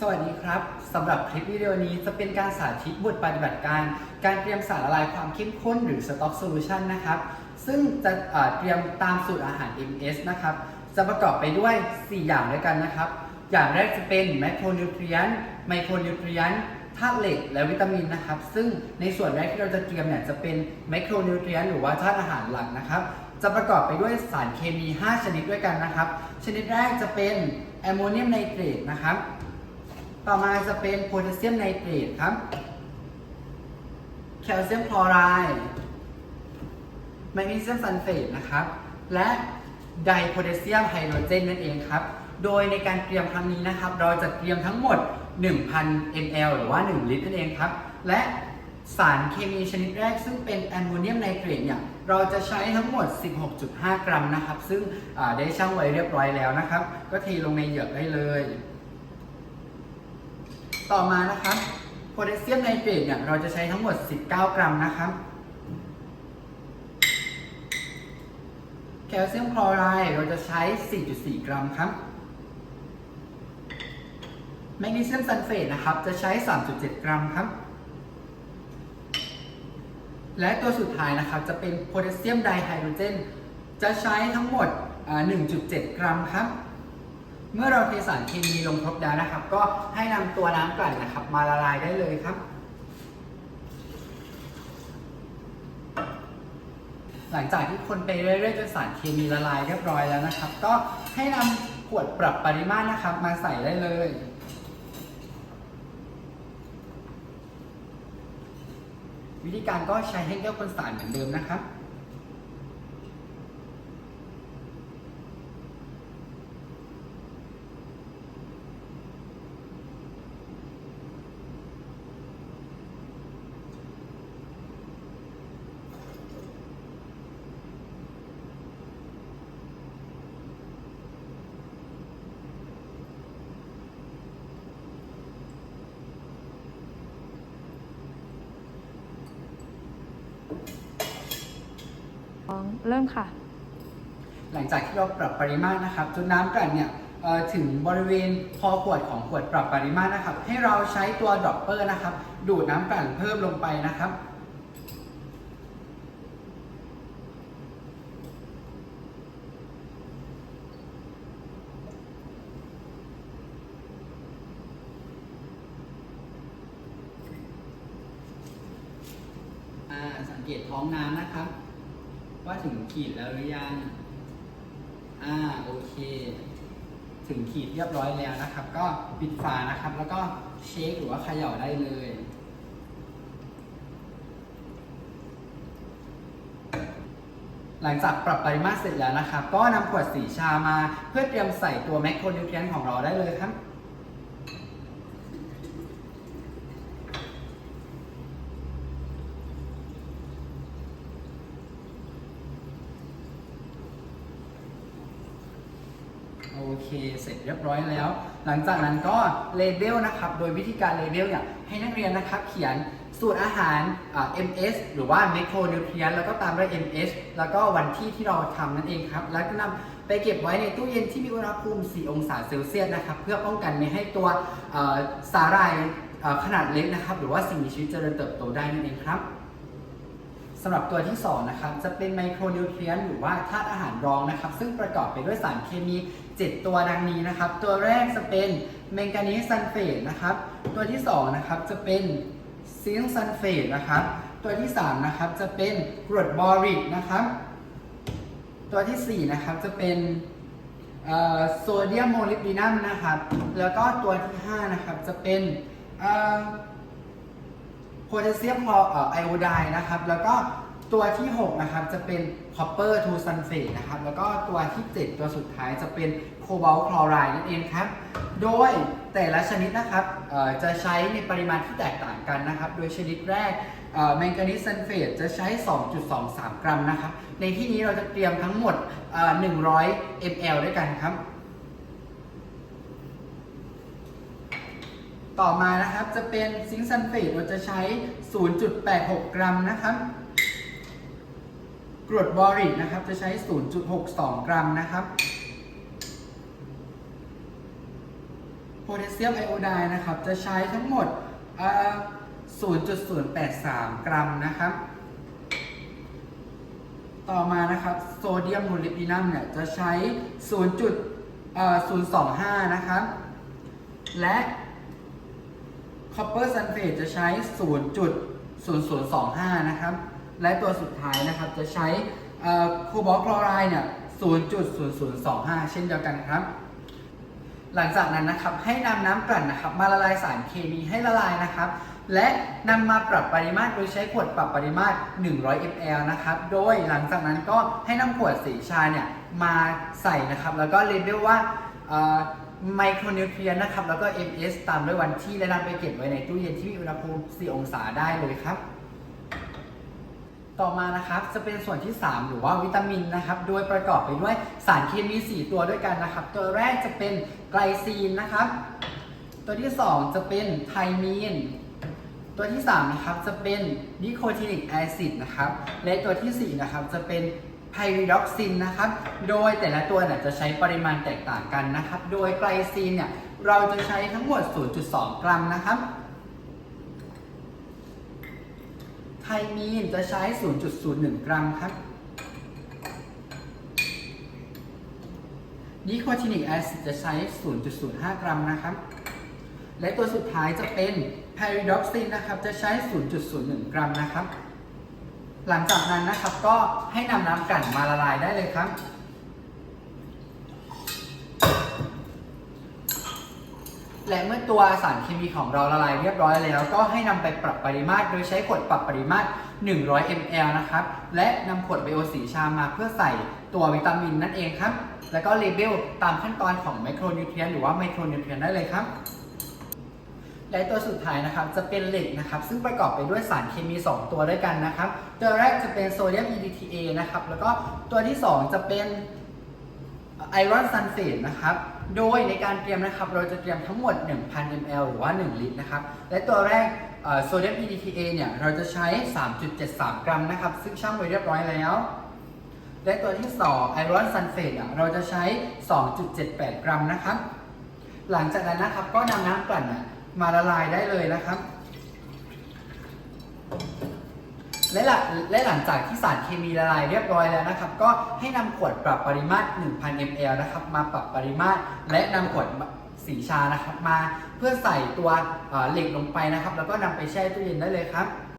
สวัสดีครับสำหรับคลิปวิดีโอนี้จะเป็นการสาธิตบทปฏิบัติการ การเตรียมสารละลายความเข้มข้นหรือ Stock Solution นะครับ ซึ่งจะเตรียมตามสูตรอาหาร MS นะครับ จะประกอบไปด้วย 4 อย่างด้วยกันนะครับ อย่างแรกจะเป็นแมคโครนิวเทรียนไมโครนิวเทรียนธาตุเหล็กและวิตามินนะครับ ซึ่งในส่วนแรกที่เราจะเตรียมเนี่ยจะเป็นไมโครนิวเทรียนหรือว่าธาตุอาหารหลักนะครับจะประกอบไปด้วยสารเคมี 5 ชนิดด้วยกันนะครับ ชนิดแรกจะเป็นแอมโมเนียมไนเตรตนะครับ ต่อมาจะเป็นโพแทสเซียมไนเตรตครับ แคลเซียมคลอไรด์แมกนีเซียมซัลเฟตนะครับ และไดโพแทสเซียมไฮโดรเจนนั่นเองครับ โดยในการเตรียมครั้งนี้นะครับ เราจะเตรียมทั้งหมด 1,000 ml หรือว่า 1 ลิตรนั่นเองครับ และสารเคมีชนิดแรกซึ่งเป็นแอมโมเนียมไนเตรตเนี่ยเราจะใช้ทั้งหมด 16.5 กรัมนะครับ ซึ่งได้ชั่งไว้เรียบร้อยแล้วนะครับ ก็เทลงในเหยือกได้เลย ต่อมานะครับโพแทสเซียมไนเตรตเนี่ยเราจะใช้ทั้งหมด 19 กรัมนะครับแคลเซียมคลอไรด์เราจะใช้ 4.4 กรัมครับแมกนีเซียมซัลเฟตนะครับจะใช้ 3.7 กรัมครับและตัวสุดท้ายนะครับจะเป็นโพแทสเซียมไดไฮโดรเจนจะใช้ทั้งหมดอ่า1.7 กรัมครับ เมื่อเราเทสารเคมีลงครบแล้วนะครับ ก็ให้นำตัวน้ำกลั่นนะครับ มาละลายได้เลยครับ หลังจากที่คนไปเรื่อยๆจนสารเคมีละลายเรียบร้อยแล้วนะครับ ก็ให้นำขวดปรับปริมาตรนะครับ มาใส่ได้เลยวิธีการก็ใช้ให้แก้วคนสารเหมือนเดิมนะครับ สอง เริ่มค่ะ หลังจากที่เราปรับปริมาตรนะครับจนน้ำกลั่นเนี่ยถึงบริเวณคอขวดของขวดปรับปริมาตรนะครับ ให้เราใช้ตัวดรอปเปอร์นะครับ ดูดน้ำกลั่นเพิ่มลงไปนะครับอ่าสังเกตท้องน้ำนะครับ ว่าถึงขีดแล้วหรือยัง อ่าโอเค ถึงขีดเรียบร้อยแล้วนะครับ ก็ปิดฝานะครับ แล้วก็เช็คหรือว่าเขย่าได้เลยหลังจากปรับปริมาตรเสร็จแล้วนะครับ ก็นำขวดสีชามาเพื่อเตรียมใส่ตัวแมคโครนิวเทรียนของเราได้เลยครับ โอเค เสร็จเรียบร้อยแล้ว หลังจากนั้นก็เลเบลนะครับ โดยวิธีการเลเบลเนี่ยให้นักเรียนนะครับเขียนสูตรอาหาร MS หรือว่า macronutrient แล้วก็ตามด้วย MS แล้วก็วันที่ที่เราทำนั่นเองครับ แล้วก็นำไปเก็บไว้ในตู้เย็นที่มีอุณหภูมิ 4 องศาเซลเซียสนะครับ เพื่อป้องกันไม่ให้ตัวสาหร่ายขนาดเล็กนะครับ หรือว่าสิ่งมีชีวิตเจริญเติบโตได้นั่นเองครับ สำหรับตัวที่ 2 นะครับ จะเป็นไมโครนิวเทรียนหรือว่าธาตุอาหารรองนะครับ ซึ่งประกอบไปด้วยสารเคมี 7 ตัวดังนี้นะครับ ตัวแรกจะเป็นแมงกานีสซัลเฟตนะครับ ตัวที่ 2 นะครับ จะเป็นซิงค์ซัลเฟตนะครับ ตัวที่ 3 นะครับ จะเป็นกรดบอริกนะครับ ตัวทีสี่4 นะครับ จะเป็นโซเดียมโมลิบดีนัมนะครับ แล้วก็ตัวที่ 5 นะครับ จะเป็น โพแทสเซียมไอโอไดนะครับ แล้วก็ตัวที่ 6 นะครับ จะเป็นคอปเปอร์ทูซันเฟตนะครับ แล้วก็ตัวที่ 7 ตัวสุดท้ายจะเป็นโคบอลต์คลอไรด์นั่นเองครับ โดยแต่ละชนิดนะครับจะใช้ในปริมาณที่แตกต่างกันนะครับ โดยชนิดแรกแมงกานีสซัลเฟตจะใช้ 2.23 กรัมนะครับ ในที่นี้เราจะเตรียมทั้งหมดเอ่อ100 ml ด้วยกันครับ ต่อมานะครับจะเป็นซิงค์ซัลเฟตเราจะใช้ 0.86 กรัมนะครับกรดบอริกนะครับจะใช้ 0.62 กรัมนะครับโพแทสเซียมไอโอไดน์นะครับจะใช้ทั้งหมด 0.083 กรัมนะครับ ต่อมานะครับโซเดียมโมลิบดีนัมเนี่ยจะใช้ 0.025 นะครับ และ คอปเปอร์ซัลเฟตจะใช้ 0.0025 นะครับ และตัวสุดท้ายนะครับจะใช้โคบอลคลอไรด์เนี่ย 0.0025 เช่นเดียวกันครับ หลังจากนั้นนะครับให้นำน้ำกลั่นนะครับ มาละลายสารเคมีให้ละลายนะครับ และนำมาปรับปริมาตรโดยใช้ขวดปรับปริมาตร 100 ml นะครับ โดยหลังจากนั้นก็ให้นำขวดสีชาเนี่ยมาใส่นะครับ แล้วก็เลเบลว่า ไมโครนิวเทรียนนะครับ แล้วก็ MS ตามด้วยวันที่และนำไปเก็บไว้ในตู้เย็นที่มีอุณหภูมิ 4 องศาได้เลยครับ ต่อมานะครับจะเป็นส่วนที่ 3 หรือว่าวิตามินนะครับ โดยประกอบไปด้วยสารเคมี 4 ตัวด้วยกันนะครับ ตัวแรกจะเป็นไกลซีนนะครับ ตัวที่ 2 จะเป็นไทมีนตัวที่3นะครับจะเป็นนิโคตินิกแอซิดนะครับ และตัวทีสี่4นะครับจะเป็น ไพริดอกซินนะครับ โดยแต่ละตัวเนี่ยจะใช้ปริมาณแตกต่างกันนะครับ โดยไกลซีนเนี่ยเราจะใช้ทั้งหมด 0.2 กรัมนะครับไทมีนจะใช้ 0.01 กรัมครับนิโคตินิกแอซิดจะใช้ 0.05 กรัมนะครับ และตัวสุดท้ายจะเป็นไพริดอกซินนะครับ จะใช้ 0.01 กรัมนะครับ หลังจากนั้นนะครับก็ให้นำน้ำกลั่นมาละลายได้เลยครับและเมื่อตัวสารเคมีของเราละลายเรียบร้อยแล้ว ก็ให้นำไปปรับปริมาตร โดยใช้ขวดปรับปริมาตร 100 ml นะครับ และนำขวดไบโอสีชามาเพื่อใส่ตัววิตามินนั่นเองครับ แล้วก็เลเบลตามขั้นตอนของไมโครนิวเทรียนหรือว่าไมโครนิวเทรียนได้เลยครับ และตัวสุดท้ายนะครับจะเป็นเหล็กนะครับ ซึ่งประกอบไปด้วยสารเคมี 2 ตัวด้วยกันนะครับ ตัวแรกจะเป็นโซเดียม EDTA นะครับ แล้วก็ตัวที่ 2 จะเป็นไอรอนซัลเฟตนะครับ โดยในการเตรียมนะครับ เราจะเตรียมทั้งหมด 1,000 ml หรือว่า 1 ลิตรนะครับ และตัวแรกโซเดียม EDTA เนี่ย เราจะใช้ 3.73 กรัมนะครับ ซึ่งช่างไว้เรียบร้อยแล้ว และตัวที่2ไอรอนซัลเฟตอะ เราจะใช้ 2.78 กรัมนะครับ หลังจากนั้นนะครับ ก็นำน้ำกลั่นน่ะ มาละลายได้เลยนะครับ และหลังและหลังจากที่สารเคมีละลายเรียบร้อยแล้วนะครับ ก็ให้นำขวดปรับปริมาตร 1,000 ml นะครับ มาปรับปริมาตร และนำขวดสีชานะครับมาเพื่อใส่ตัวเอ่อเหล็กลงไปนะครับ แล้วก็นำไปแช่ตู้เย็นได้เลยครับ